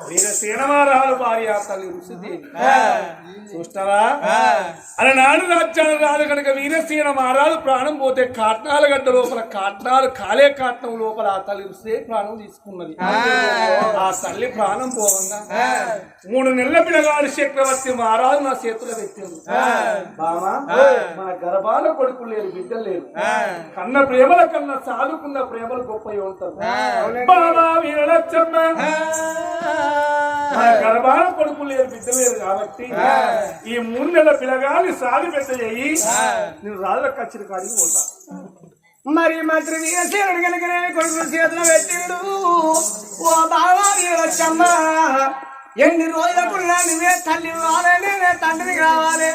వీరసేన మారాలు భార్య తల్లి ఋషిదేవి. చూస్తావా? అలనాడు రాజ్యాలు రాదు కనుక వీరసేన మారాలు ప్రాణం పోతే కాట్నాల గడ్డ లోపల కాట్నాలు కాలే కాట్నం లోపల ఆ తల్లి ఋషిదేవి ప్రాణం తీసుకున్నది. ఆ. తల్లి ప్రాణం పోవంగా మూడు నెలల పిల్లగాడు చక్రవర్తి మారాలు నా చేతుల పెట్టింది. బామా మన గర్భాల కొడుకు లేరు బిడ్డలు లేరు. కన్న ప్రేమల కన్నా సాదుకున్న ప్రేమలు గొప్ప ఉంటారు. వీరలచ్చమ్మ. మన గర్భాల కొడుకు లేరు బిడ్డలు లేరు కాబట్టి ఈ మూడు నెలల పిల్లగాని సాది పెద్ద చెయ్యి నేను రాజుల కచ్చిన కాడికి పోతా. మరి మంత్రి వీరసేనుడు కొడుకు చేతిలో పెట్టిండు. ఓ బావా వీరచ్చమ్మ ఎన్ని రోజులకు నువ్వే తల్లి కావాలి నేనే తండ్రిని కావాలి.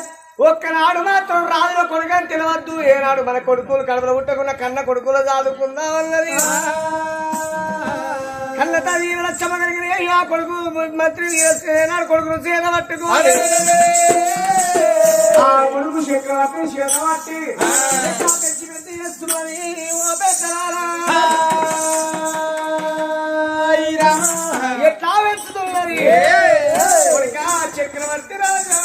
ఒక్కనాడు మాత్రం రాజుల కొడుకు అని తెలియవద్దు ఏనాడు మన కొడుకులు కడపలు పుట్టకుండా కన్న కొడుకులు చదువుకుందాం అన్నది. కన్న తల్లి వీరచ్చమ్మ కలిగిన ఆ కొడుకు? మంత్రి ఏనాడు కొడుకును చేత పట్టుకోవాలి ఆ కొడుకు చక్రవర్తి చక్రవర్తి పెంచి పెద్ద చేస్తున్నది ఓ పెద్దలారా ఎట్లా పెంచుతున్నది కొడుకా చక్రవర్తి రాజా.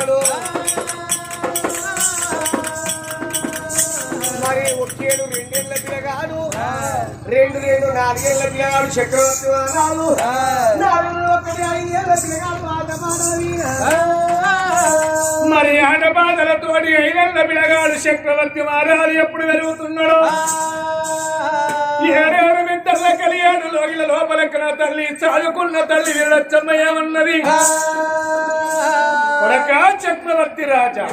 వెలుగుతున్నాడు మరి ఒకేడు రెండేళ్ళ పిల్లగాడు. రెండు రెండు నాలుగేళ్ళ పిల్లగాడు చక్రవర్తి వారాలు నాలుగు ఒకటి ఐదేళ్ళ పిల్లగాడు పాట పాడవీరా మరి ఆటపాటలతోటి ఐదన్న పిల్లగాడు చక్రవర్తి మారాలు ఎప్పుడు వెలుగుతున్నాడో? ఏడేడు మిద్దర్ల కలియాడు లోగిల లోపలకి నా తల్లి చదువుకున్న తల్లి వీళ్ళచ్చమ్మ ఏమన్నది? కొడక చక్రవర్తి రాజా.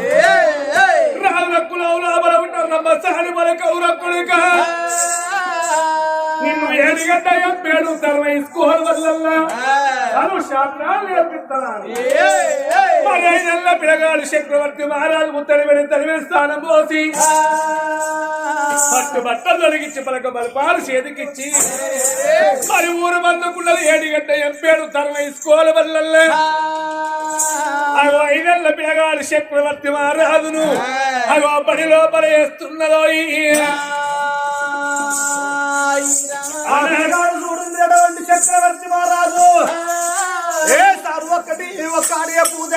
నమ్మసాని మన కౌరక్కుడుక నిన్ను ఏడిగడ్డ ఎంపేడు తరవై స్కోర్ వల్ల అను శాస్త్రాలు నేర్పిస్తున్నాను చక్రవర్తి మహారాజు ముత్తడి వెళ్ళి తరివే స్థానం పోసి పట్టు బట్ట తొలగించి పలక బలపాలు చేతికిచ్చి మరి ఊరు మందుకున్నది ఏడిగడ్డ ఎంపేడు తరవై స్కోల వల్ల అగో ఐదెల్ల పిల్లగాడు చక్రవర్తి మహారాజును అగో బడి లోపల వేస్తున్నదో ఆడగాడు చూడండి చక్రవర్తి మహారాజు. ఏ సార్ సర్వొక్కటి ఒక్కడియ పూజ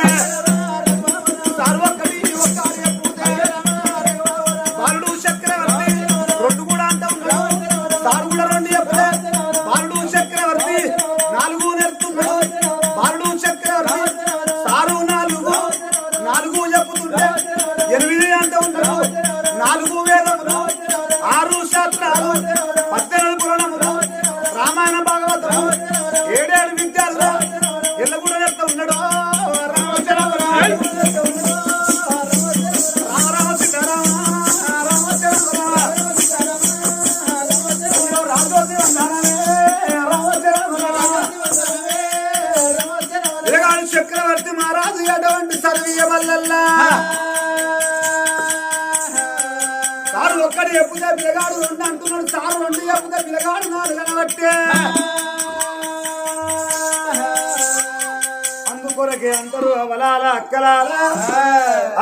పిల్లగాడు అనబట్టే అందుకొరకే అంటారు అవలాల అక్కలాల.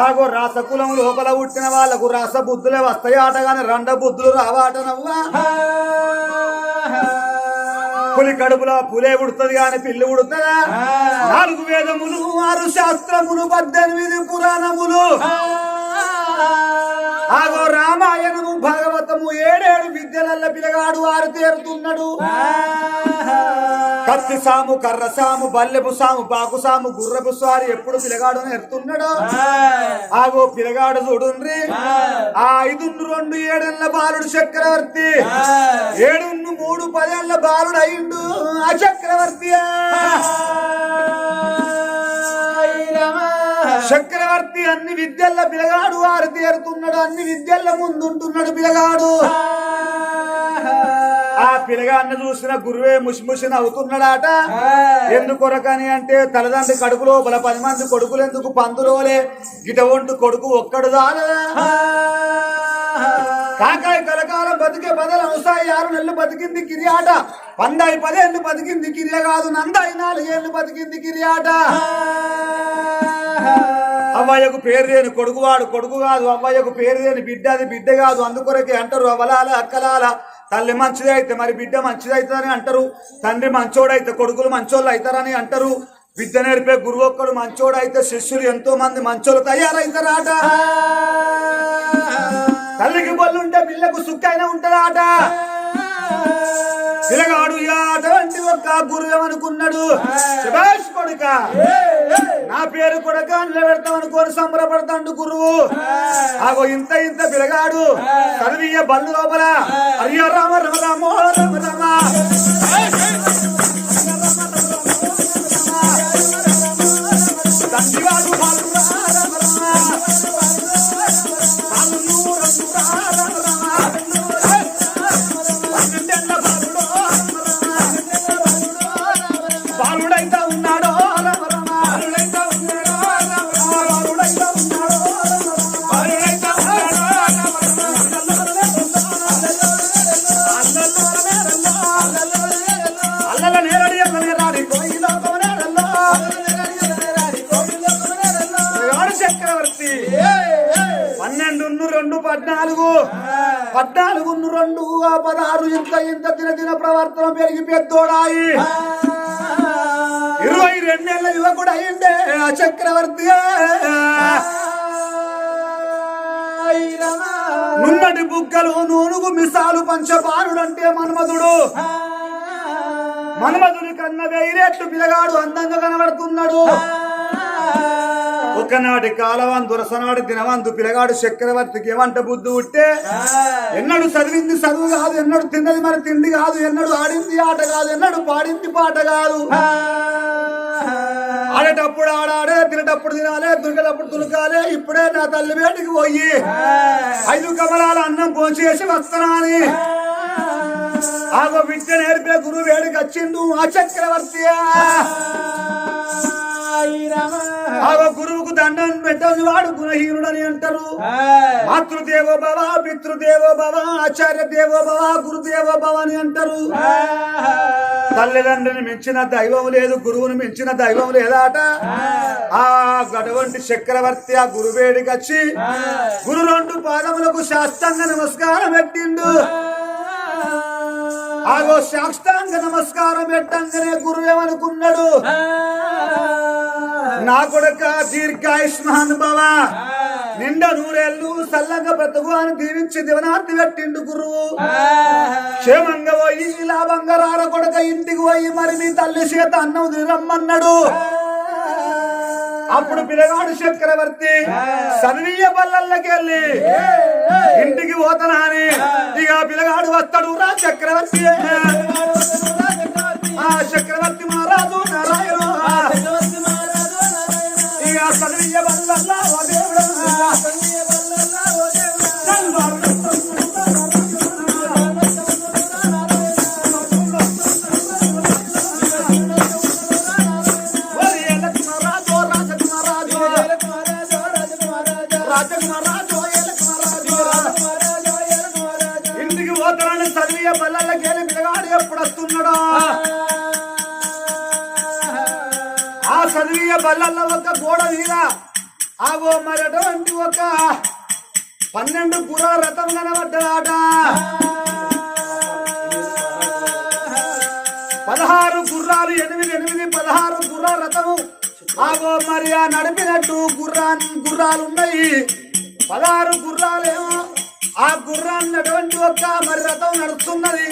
ఆగో రాస కులం లోపల పుట్టిన వాళ్ళకు రాస బుద్ధులే వస్తాయి ఆట గాని రెండ బుద్ధులు రావాటనవ్వా పులి కడుపులో పులే ఉడుతుంది గాని పిల్లి ఉడుతుందా నాలుగు వేదములు ఆరు శాస్త్రములు పద్దెనిమిది పురాణములు. ఆగో రామాయణము భాగవతము ఏడేడు విద్యలల్ల పిలగాడు ఆరు తేరుతున్నాడు. కత్తి సాము కర్ర సాము బల్లెపు సాము బాకు సాము గుర్రపు స్వారి ఎప్పుడు పిలగాడు నేర్తున్నాడు ఆగో పిలగాడు చూడుండ్రి. ఆ. ఐదున్ను రెండు ఏడేళ్ళ బాలుడు చక్రవర్తి. ఏడున్ను మూడు పదేళ్ళ బాలుడు అయిండు ఆ చక్రవర్తి. చక్రవర్తి అన్ని విద్యల్ల పిలగాడు వారు తేరుతున్నాడు అన్ని విద్యల్ల ముందుంటున్నాడు పిలగాడు. ఆ పిలగాన్ని చూసిన గురువే ముసిముసి నవ్వుతున్నాడాట. ఎందుకొరకని అంటే తలదండ్రి కడుపు లోపల పది మంది కొడుకులు ఎందుకు పందులోలే గిట ఒంటు కొడుకు ఒక్కడు కాకాయ కలకాలం బతికే బదలు అవసాయి ఆరు నెలలు బతికింది కిరియాట. పందాయి పదేళ్ళు బతికింది కిరియ కాదు నందాయి నాలుగేళ్ళు బతికింది కిరియాట. అవ్వయ్యకు పేరు లేని కొడుకువాడు కొడుకు కాదు అవ్వయ్యకు పేరు లేని బిడ్డ అది బిడ్డ కాదు అందుకొరకే అంటారు అవలాల అక్కలాల. తల్లి మంచిది అయితే మరి బిడ్డ మంచిది అంటారు. తండ్రి మంచోడైతే కొడుకులు మంచోళ్ళు అవుతారని అంటారు. విద్య నేర్పే గురువు ఒక్కడు మంచోడైతే శిష్యులు ఎంతో మంది మంచోళ్ళు తయారైతారాట. తల్లికి బొల్లుంటే పిల్లకు సుక్కైన ఉంటదాట. పిల్లగాడు అటువంటి ఒక్క గురువు అనుకున్నాడు శభాష్ కొడుక. నా పేరు కొడక నిలబెడతాం అనుకోని సంబరపడతాడు గురువు. ఆగో ఇంత ఇంత పిలగాడు చదివియ బల్లు లోపల. అయ్యో రామ రమ రామో రమ రమ. ఇంత ఇంత దిన దిన ప్రవర్తన పెరిగి పెద్దోడాయి ఇరవై రెండేళ్ళ యువకుడు అయిండే ఆ చక్రవర్తి. నున్నటి బుగ్గలు నూనుగు మిసాలు పంచబారుడంటే మన్మధుడు. మన్మధుని కన్న వెయ్యిరెట్లు పిలగాడు అందంగా కనబడుతున్నాడు. ఒకనాటి కాలవాన్ దురసనాడు దినవంతు పిలగాడు చక్రవర్తికి ఏమంట బుద్ధి ఉంటే ఎన్నడు చదివింది చదువు కాదు ఎన్నడు తిన్నది మరి తిండి కాదు ఎన్నడు ఆడింది ఆట కాదు ఎన్నడు పాడింది పాట కాదు. ఆడేటప్పుడు ఆడాడే తినేటప్పుడు తినాలే దురికేటప్పుడు దులకాలే ఇప్పుడే నా తల్లి వేటికి పోయి ఐదు కమలాల అన్నం పోసేసి వస్తున్నాని. ఆగో విద్య నేర్పే గురువు వేడికి వచ్చిండు ఆ చక్రవర్తి పెట్టని వాడు గుణహీనుడని అంటారు. మాతృదేవో భవ పితృదేవో భవ ఆచార్య దేవో భవ గురుదేవో భవ అని అంటారు. తల్లిదండ్రిని మించిన దైవం లేదు గురువుని మించిన దైవం లేదాట. ఆ. గటువంటి చక్రవర్తి ఆ గురువేడికి వచ్చి గురు రెండు పాదములకు శాస్త్రంగ నమస్కారం పెట్టిండు. ఆగో శాస్త్రాంగ నమస్కారం పెట్టంగానే గురువు ఏమనుకున్నాడు? నా కొడక దీర్ఘాయుష్మాన్ భవ నిండ నూరేళ్ళు చల్లగా బ్రతుకు అని దీవించి దివనార్తి పెట్టిండు గురువు క్షేమంగా పోయి లాభంగా రార కొడక ఇంటికి పోయి మరి మీ తల్లి చేత అన్నం తిరమ్మన్నాడు అప్పుడు పిల్లగాడు చక్రవర్తి సన్వీయ బల్లల్లకి వెళ్ళి ఇంటికి పోతనా అని ఇక పిల్లగాడు వస్తాడు రా చక్రవర్తి. ఆ చక్రవర్తి మారా లేని పిల్లగాడు ఎప్పుడు వస్తున్నాడా ఆ చదివియ బల్ల ఒక గోడ మీద ఆగో మరటువంటి ఒక పన్నెండు పురా రథం కనబడ్డదాట. పదహారు గుర్రాలు ఎనిమిది ఎనిమిది పదహారు గుర్ర రథము. ఆగో మరి ఆ నడిపినట్టు గుర్రా గుర్రాలు ఉన్నాయి పదహారు గుర్రాలేమో ఆ గుర్రాన్నటువంటి ఒక మరి రథం నడుస్తున్నది.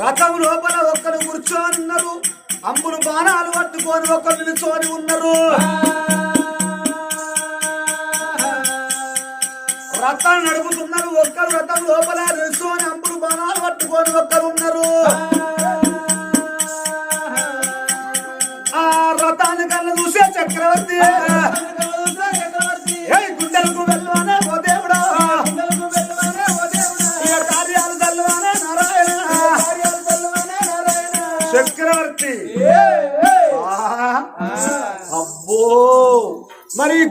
రథం లోపల ఒక్కరు కూర్చొని ఉన్నారు అంబులు బాణాలు పట్టుకొని ఒకరు నిలుచొని ఉన్నారు. రథం నడుపుతున్నారు. ఒక్కరు రథం లోపల నిలుచొని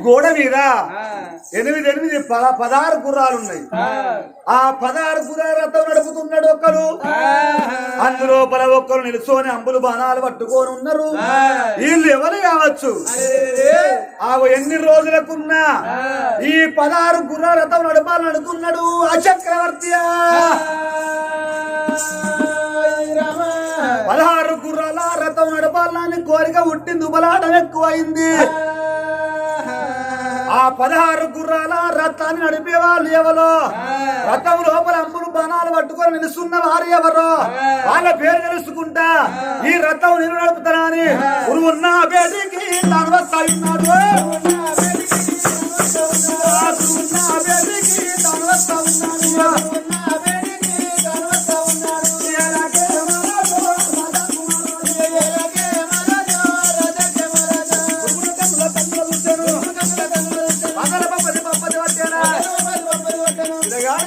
గోడ మీద ఎనిమిది ఎనిమిది పద- పదహారు గుర్రాలు ఉన్నాయి. ఆ. పదహారు గుర్రాల రథం నడుపుతున్నాడు ఒక్కరు అందులోపల ఒక్కరు నిలుచొని అంబులు బాణాలు పట్టుకొని ఉన్నారు వీళ్ళు ఎవరు కావచ్చు? ఆ ఎన్ని రోజులకున్నా ఈ పదహారు గుర్రాల రథం నడపాలని అనుకున్నాడు ఆ. చక్రవర్తి పదహారు గుర్రాల రథం నడపాలని కోరిక పుట్టింది ఉబలాటం ఎక్కువైంది. ఆ పదహారు గుర్రాల రథాన్ని నడిపే వాళ్ళు ఎవరో? రథం లోపల అమ్ములు బాణాలు పట్టుకొని నిలుస్తున్న వారు ఎవరో? వాళ్ళ పేరు తెలుసుకుంటా. ఈ రథం నేను నడుపుతానని ఉన్న బేటికి తనవస్తాడు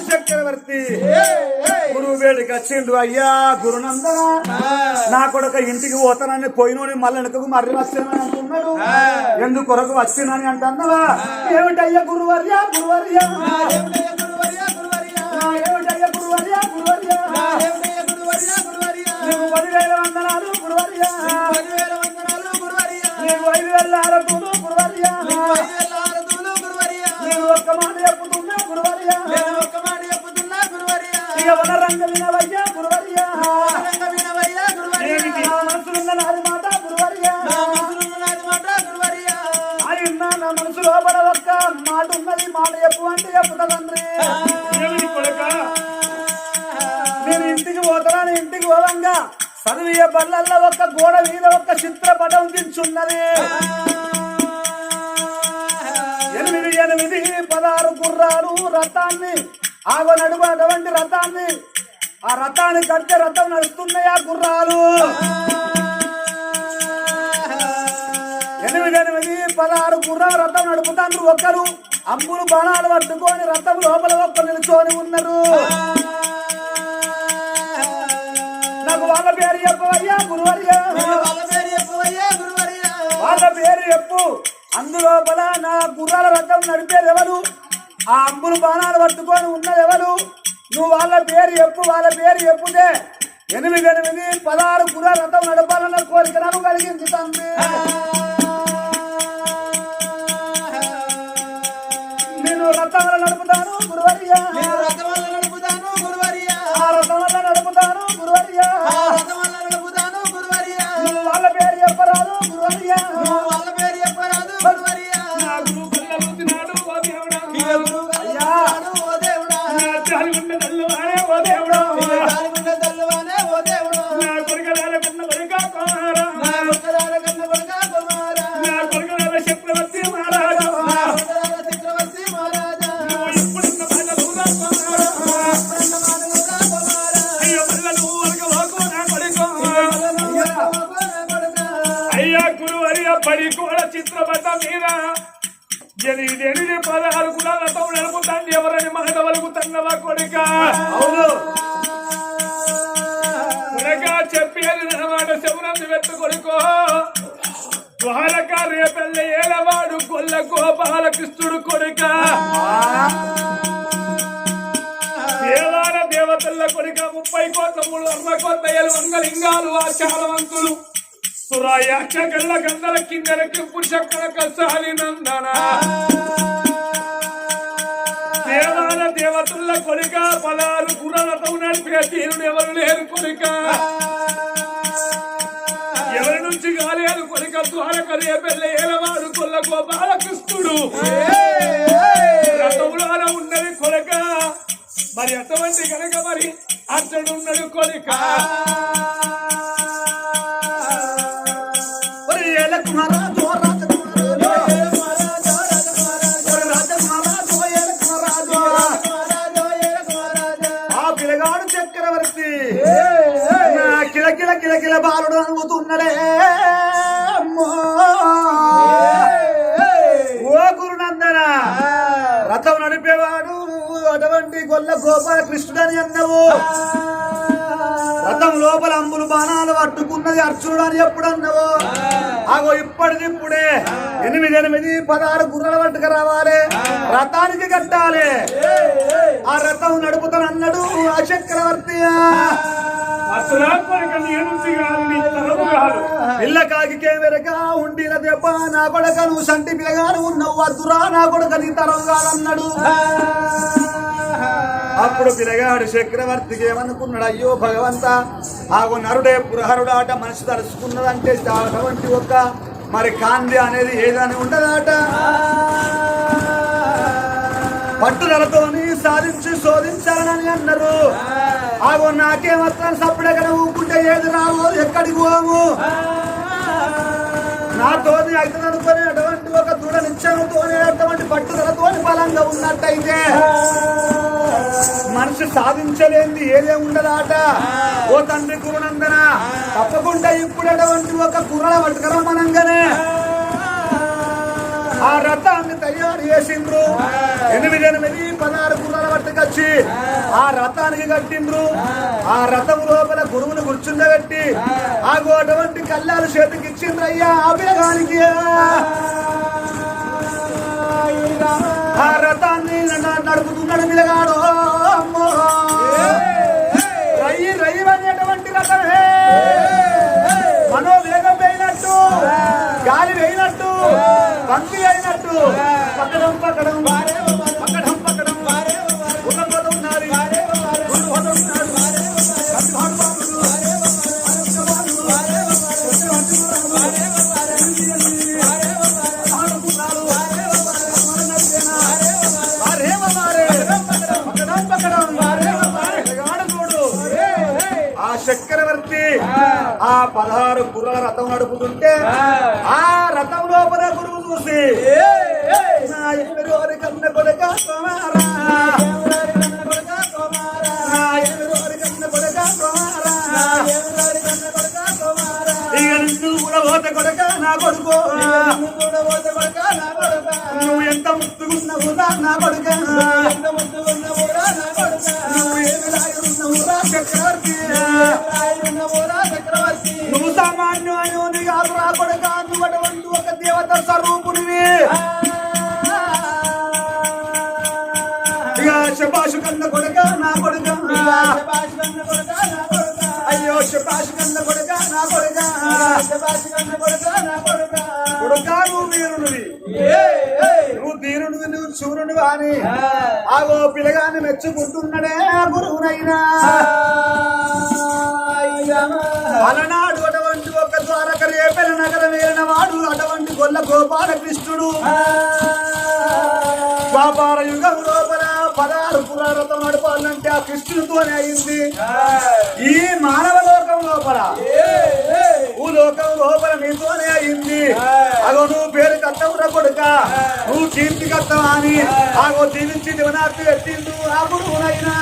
చక్రవర్తి. గురువు వేడికి వచ్చిండు అయ్యా గురునందన? నా కొడుక ఇంటికి పోతానని పోయినోని మళ్ళీ వెనుకకు మర్రి వచ్చానని అంటున్నాడు. ఎందుకు కొరకు వచ్చినని అంటున్నావా? ఏమిటయ్యా గురువర్యా? గురువర్యా? ఏమిటయ్యా గురువర్యా? గురువర్యా? నీకు పదివేల వందనాలు గురువర్యా? నీకు ఐదు వేల ఆరతులు గురువర్యా? నీకు ఒక్క మాట ఇక వన రంగ వినవయ్యా గురువర్యా. ఏమిటి? నా మనసులున్న నాది మాట గురువర్యా. ఆయన నా మనసు లోపల ఒక్క మాట ఉన్నది మాట చెప్పు అంటే చెప్పుతా తండ్రి నేను ఇంటికి పోతాను ఇంటికి పోవంగా. చదివియ బల్లల్లో ఒక్క గోడ మీద ఒక్క చిత్రపటం దించున్నది. ఎనిమిది ఎనిమిది పదహారు గుర్రాలు రథాన్ని ఆగో నడుమ అటువంటి రథాన్ని. ఆ రథాన్ని కడితే రథం నడుస్తున్నాయా గుర్రాలు? ఎనిమిది ఎనిమిది పదహారు గుర్రాల రథం నడుపుతాండ్రు ఒక్కరు. అంబులు బాణాలు పట్టుకొని రథం లోపల ఒక్కరు నిల్చొని ఉన్నారు. నాకు వాళ్ళ పేరు చెప్పవయ్యా గురువర్యా. వాళ్ళ పేరు చెప్పు. అందులోపల నా గుర్రాల రథం నడిపేది ఎవరు? ఆ అంబులు బాణాలు పట్టుకొని ఉన్నది ఎవరు? నువ్వు వాళ్ళ పేరు చెప్పు వాళ్ళ పేరు చెప్పుతే ఎనిమిది ఎనిమిది పదహారు గుర్రాల రథం నడపాలన్న కోరిక నాకు కలిగింది తండ్రి. నేను రథం వల్ల నడుపుతాను గురువర్యా. ఆ రథం వల్ల నడుపుతాను గురువర్యా. వాళ్ళ పేరు చెప్పరాదు గురువర్యా. ఎనిమిది పదహారు రథం నడుపుతాండి ఎవరని మాట వలుకుతున్నవా కొడుక? అవును. కొడుక చెప్పేది మాట శివనందు వెత్తు కొడుకో. ద్వారక రేపల్ల ఏలవాడు కొల్ల గోపాలకృష్ణుడు కొడుక. దేవాల దేవతల్ల కొడుక ముప్పై కోట్ల మూడు అర్మ కోట్ల ఏలు వంగలింగాలు ఆచారవంతులు సురాయాక్ష గల్ల గంధల కిందలకి పురుషక్కల కసాలి నందన. దేవాల దేవతల కొలిక పలారు గుర్రలతో నడిపే తీరుడు ఎవరు లేరు కొలిక. ఎవరి నుంచి కాలేదు కొలిక ద్వారక రేపెళ్ళ ఏలవాడు కొల్ల గోపాల కృష్ణుడు. రథంలో ఉన్నది కొలిక. మరి అటువంటి కనుక మరి అర్జునున్నది కొలిక. కిలకిల కిలకిల బాలుడు అనుగుతున్నడే ఓ గురునందన రథం నడిపేవాడు అటువంటి గొల్ల గోపాల కృష్ణుడని అన్నవు రథం లోపల అంబులు బాణాలు పట్టుకున్నది అర్జునుడు అని ఎప్పుడు అన్నవు అగో ఇప్పటికిప్పుడే. ఎనిమిది ఎనిమిది పదహారు గుర్రల పట్టుకు రావాలి. రథానికి కట్టాలి. ఆ రథం నడుపుతానన్నాడు ఆ చక్రవర్తి. అసలు కొడుక నీ నుంచి కాదు నీ తరపు కాదు పిల్ల కాకికే వెరక ఉండిన దెబ్బ నా కొడక నువ్వు సంటి పిల్లగాను ఉన్నావు వద్దురా నా కొడక నీ తరం కాదన్నాడు అప్పుడు పిలగాడు చక్రవర్తికి ఏమనుకున్నాడు? అయ్యో భగవంత ఆగు నరుడే పురహరుడాట మనిషి తలుచుకున్నదంటే అటువంటి ఒక మరి కాంతి అనేది ఏదని ఉండదాట? పట్టుదలతోని సాధించి శోధించాలని అన్నారు. ఆగో నాకేమాత్రం సప్పుడెక్కడ ఊకుంటే ఏది రావు ఎక్కడికి పోము నాతోని అయితే అనుకుని అటువంటి ఒక దృఢ నిశ్చయంతోనే అటువంటి పట్టుదలతోని బలంగా ఉన్నట్టయితే మనిషి సాధించలేంది ఏదే ఉండదాట. ఓ తండ్రి గురునందన తప్పకుండా ఇప్పుడు అటువంటి ఒక కుర్రల పట్టుకరమ్మనంగానే. ఆ. రథాన్ని తయారు చేసిండ్రు. ఎనిమిది ఎనిమిది పదహారు గుర్రాల పట్టుకొచ్చి ఆ. రథానికి కట్టిండ్రు. ఆ. రథం లోపల గురువును కూర్చుండబెట్టి ఆ. అటువంటి కళ్ళాలు చేతికి ఇచ్చిండ్రు అయ్యా భారతాన్ని ఆ రథాన్ని న- నడుపుతున్నాడు మిలగాడు రయ్యి రయ్యి అనేటువంటి రథమే మనోవేగం వేయినట్టు గాలి వేయినట్టు పంక్తి అయినట్టు. పక్కడం పక్కడం భారే చక్రవర్తి ఆ. పదహారు గుర్రాల రథం నడుపుతుంటే ఆ. రథం లోపల గురువు చూసి నా ఎనిమిది కన్న కొడక కొడక నువ్వు పోత కొడక నా కొడుకు. ఎంత ముత్తుకున్నావు నా కొడుక. నువ్వు ఏమి రాయుడున్నావు రా చక్రవర్తి. స్వరూపుడివి ఇక శబాషు కన్న కొడక నా కొడుక. అయ్యో శబాషు కన్న కొడక నా కొడక. కొడుక నువ్వు వీరుడివి నువ్వు దీనుడివి నువ్వు శూరుడు అని. ఆగో పిల్లగాన్ని మెచ్చుకుంటున్నాడే గురువునైనా. అలనాడు ద్వారక రేపెల నగరం వేలిన వాడు అటువంటి గొల్ల గోపాల కృష్ణుడు వ్యాపార యుగం లోపల పదహారు పురారథం నడపాలంటే ఆ కృష్ణుడితోనే అయింది. ఈ మానవ లోకం లోపల భూ లోకం లోపల నీతోనే అయింది. అగో నువ్వు పేరు కట్టవురా కొడుక. నువ్వు కీర్తి కట్టవా అని ఆగో దీవించి దివనార్తి పెట్టిండు ఆ గురువునైనా.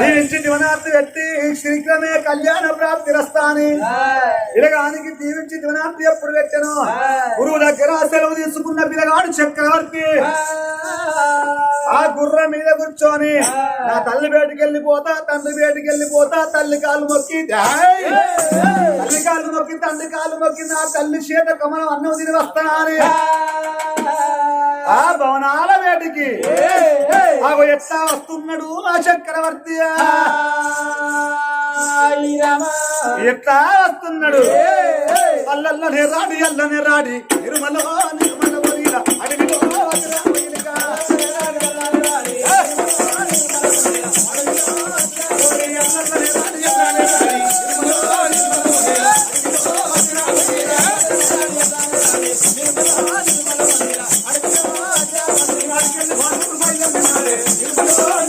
దీవించి పెట్టి శీఘ్రమే కళ్యాణ ప్రాప్తి రస్తాని. పిలగానికి దీవించి దివనార్తి ఎప్పుడు పెట్టాను? గురువు దగ్గర సెలవు తీసుకున్న పిలగాడు చక్రవర్తి. ఆ గుర్రం మీద కూర్చొని నా తల్లి బయటికి వెళ్ళిపోతా తండ్రి బయటికి వెళ్ళిపోతా తల్లి కాలు మొక్కి! తల్లి కాలు మొక్కి తండ్రి కాలు మొక్కి నా తల్లి చేత కమలం అన్నం తిని వస్తానా అని ఆ భవనాల వేటికి ఆగో ఎట్లా వస్తున్నాడు ఆ చక్రవర్తి? ఎట్లా వస్తున్నాడు? అల్లల్లనే రాడి అల్లనే రాడి నిర్మల నిర్మల.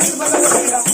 నిర్మల నిర్మల